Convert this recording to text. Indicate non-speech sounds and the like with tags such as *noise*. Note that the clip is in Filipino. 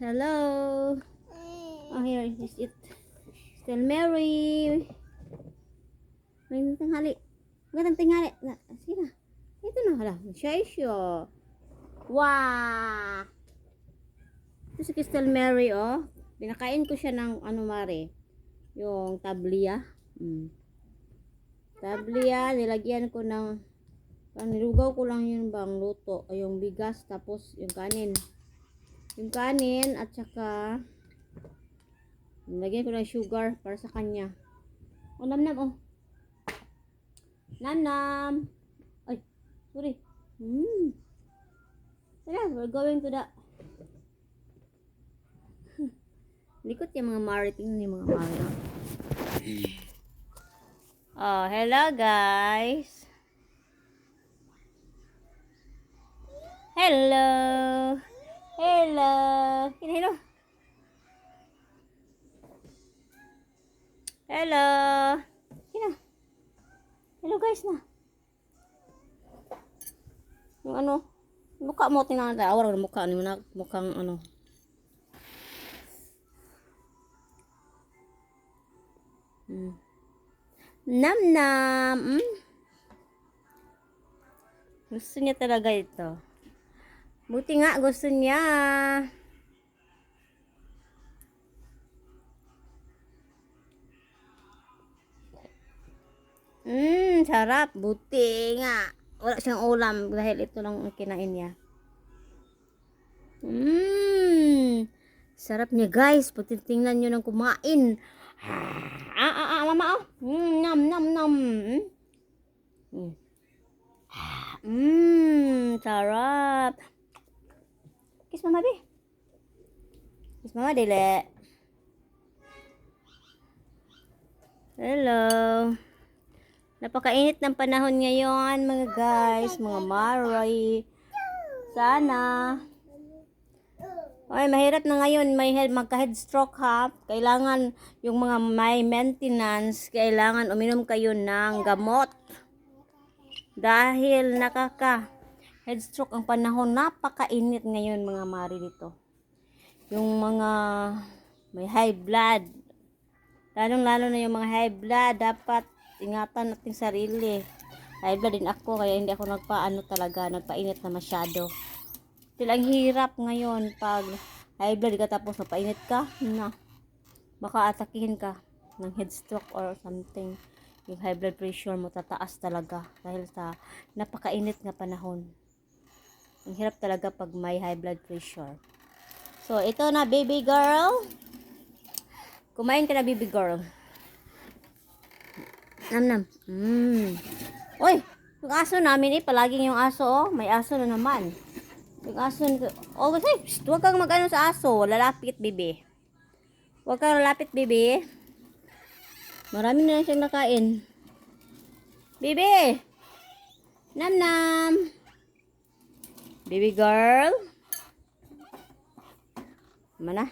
Hello. Oh, here is it. Still Mary. May tanghali. Magandang tanghali. Na, sige na. Ito na. Hala. Siya siya. Wow. Ito si Crystal Mary, oh. Pinakain ko siya ng ano, Mari. Yung tablia. Mm. Tablia, nilagyan ko ng nilugaw ko lang yun bang luto. Yung bigas, tapos yung kanin. Yung kanin, at saka nilagyan ko ng sugar para sa kanya. Oh, nam-nam, oh. Nam-nam. Ay, sorry. Hmm. Tara, we're going to the... *laughs* Likot yung mga Mari. Tingnan yung mga Mari. Oh, hello guys. Hello. Hello. Hello. Hello. Hello. Hello. Hello guys na. Yung ano, mukha mo tingnan natin. Awar ng mukha ni mo na mukhang ano. Hmm. Nam nam. Mm. Gusto niya talaga ito. Buti nga gusto niya. Mmm, sarap. Buti nga. Wala siyang ulam dahil ito lang ang kinain niya. Mmm. Sarap niya guys. Pag tingnan nyo ng kumain. Ah, ah, ah, mama oh. Mm, nam, nam. Mm. Mmm, sarap. Kiss mama, be. Kiss mama, dili. Hello. Napakainit ng panahon ngayon, mga guys, mga maray. Sana. Ay, mahirap na ngayon, may head, magka-head stroke ha. Kailangan yung mga may maintenance, kailangan uminom kayo ng gamot. Dahil nakaka head stroke ang panahon, napakainit ngayon mga mari dito. Yung mga may high blood, lalong lalo na yung mga high blood, dapat ingatan natin sarili. High blood din ako, kaya hindi ako nagpaano talaga, nagpainit na masyado. Tilang hirap ngayon pag high blood ka tapos napainit ka, na baka atakihin ka ng head stroke or something yung high blood pressure mo tataas talaga dahil sa napakainit nga panahon. Ang hirap talaga pag may high blood pressure. So, ito na baby girl. Kumain ka na baby girl. Nam nam. Mm. Uy, yung aso namin eh, palaging yung aso oh. May aso na naman. Yung aso nito. Oh, kasi, psst, huwag kang mag-ano sa aso. Lalapit, baby. Huwag kang lalapit, baby. Marami na siyang nakain. Baby! Nam nam! Baby girl? Mana?